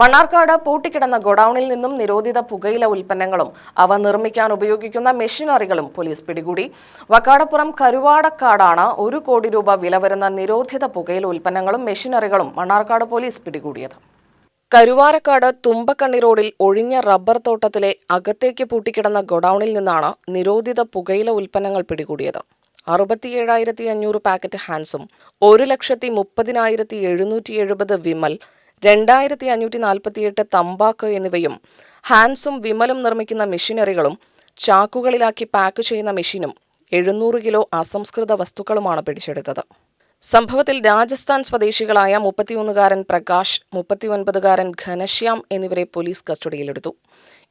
മണ്ണാർക്കാട് പൂട്ടിക്കിടന്ന ഗോഡൌണിൽ നിന്നും നിരോധിത പുകയില ഉൽപ്പന്നങ്ങളും അവ നിർമ്മിക്കാൻ ഉപയോഗിക്കുന്ന മെഷീനറികളും പോലീസ് പിടികൂടി. വക്കാടപ്പുറം കരുവാടക്കാടാണ് ഒരു കോടി രൂപ വില വരുന്ന നിരോധിത പുകയില ഉൽപ്പന്നങ്ങളും മെഷീനറികളും മണ്ണാർക്കാട് പോലീസ് പിടികൂടിയത്. കരുവാരക്കാട് തുമ്പക്കണ്ണി റോഡിൽ ഒഴിഞ്ഞ റബ്ബർ തോട്ടത്തിലെ അകത്തേക്ക് പൂട്ടിക്കിടന്ന ഗോഡൌണിൽ നിന്നാണ് നിരോധിത പുകയില ഉൽപ്പന്നങ്ങൾ പിടികൂടിയത്. അറുപത്തിയേഴായിരത്തി അഞ്ഞൂറ് പാക്കറ്റ് ഹാൻസും ഒരു ലക്ഷത്തി മുപ്പതിനായിരത്തി എഴുന്നൂറ്റി എഴുപത് വിമൽ രണ്ടായിരത്തി അഞ്ഞൂറ്റി നാൽപ്പത്തിയെട്ട് തമ്പാക്ക് എന്നിവയും ഹാൻസും വിമലും നിർമ്മിക്കുന്ന മെഷീനറികളും ചാക്കുകളിലാക്കി പാക്ക് ചെയ്യുന്ന മെഷീനും എഴുന്നൂറ് കിലോ അസംസ്കൃത വസ്തുക്കളുമാണ് പിടിച്ചെടുത്തത്. സംഭവത്തിൽ രാജസ്ഥാൻ സ്വദേശികളായ മുപ്പത്തിയൊന്നുകാരൻ പ്രകാശ് മുപ്പത്തിയൊൻപതുകാരൻ ഘനശ്യാം എന്നിവരെ പോലീസ് കസ്റ്റഡിയിലെടുത്തു.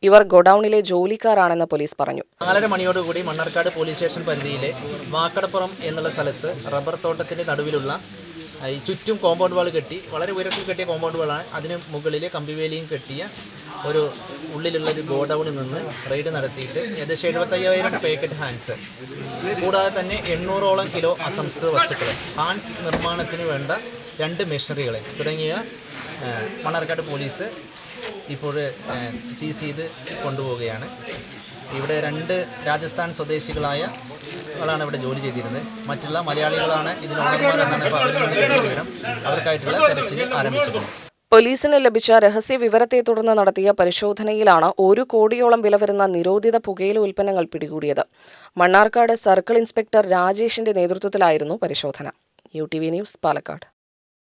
ഇവർ ഗോഡൌണിലെ ജോലിക്കാരാണെന്ന് പോലീസ് പറഞ്ഞു. നാലര മണിയോടുകൂടി മണ്ണാർക്കാട് പോലീസ് സ്റ്റേഷൻ പരിധിയിലെ വാക്കടപ്പുറം എന്നുള്ള സ്ഥലത്ത് റബ്ബർ തോട്ടത്തിന്റെ നടുവിലുള്ള ഈ ചുറ്റും കോമ്പൗണ്ട് വാൾ കെട്ടി വളരെ ഉയരത്തിൽ കെട്ടിയ കോമ്പൗണ്ട് വാളാണ് അതിന് മുകളിൽ കമ്പിവേലിയും കെട്ടിയ ഒരു ഉള്ളിലുള്ള ഒരു ഗോഡൌണിൽ നിന്ന് റെയ്ഡ് നടത്തിയിട്ട് ഏകദേശം എഴുപത്തയ്യായിരം പേക്കറ്റ് ഹാൻസ് കൂടാതെ തന്നെ എണ്ണൂറോളം കിലോ അസംസ്കൃത വസ്തുക്കൾ. ഹാൻസ് നിർമ്മാണത്തിന് വേണ്ട രണ്ട് മെഷീനറികൾ തുടങ്ങിയ മണ്ണാർക്കാട് പോലീസ് ഇപ്പോൾ സീസ് ചെയ്ത് കൊണ്ടുപോവുകയാണ്. ഇവിടെ രണ്ട് രാജസ്ഥാൻ സ്വദേശികളായ ആളാണ് ഇവിടെ ജോലി ചെയ്തിരുന്നത്. മറ്റുള്ള മലയാളികളാണ് ഇതിന് അവർക്കായിട്ടുള്ള തെരച്ചിൽ ആരംഭിച്ചിട്ടുണ്ട് പോലീസിന് ലഭിച്ച രഹസ്യ വിവരത്തെ തുടർന്ന് നടത്തിയ പരിശോധനയിലാണ് ഒരു കോടിയോളം വില വരുന്ന നിരോധിത പുകയില ഉൽപ്പന്നങ്ങൾ പിടികൂടിയത്. മണ്ണാർക്കാട് സർക്കിൾ ഇൻസ്പെക്ടർ രാജേഷിന്റെ നേതൃത്വത്തിലായിരുന്നു പരിശോധന. U T V news Palakkad.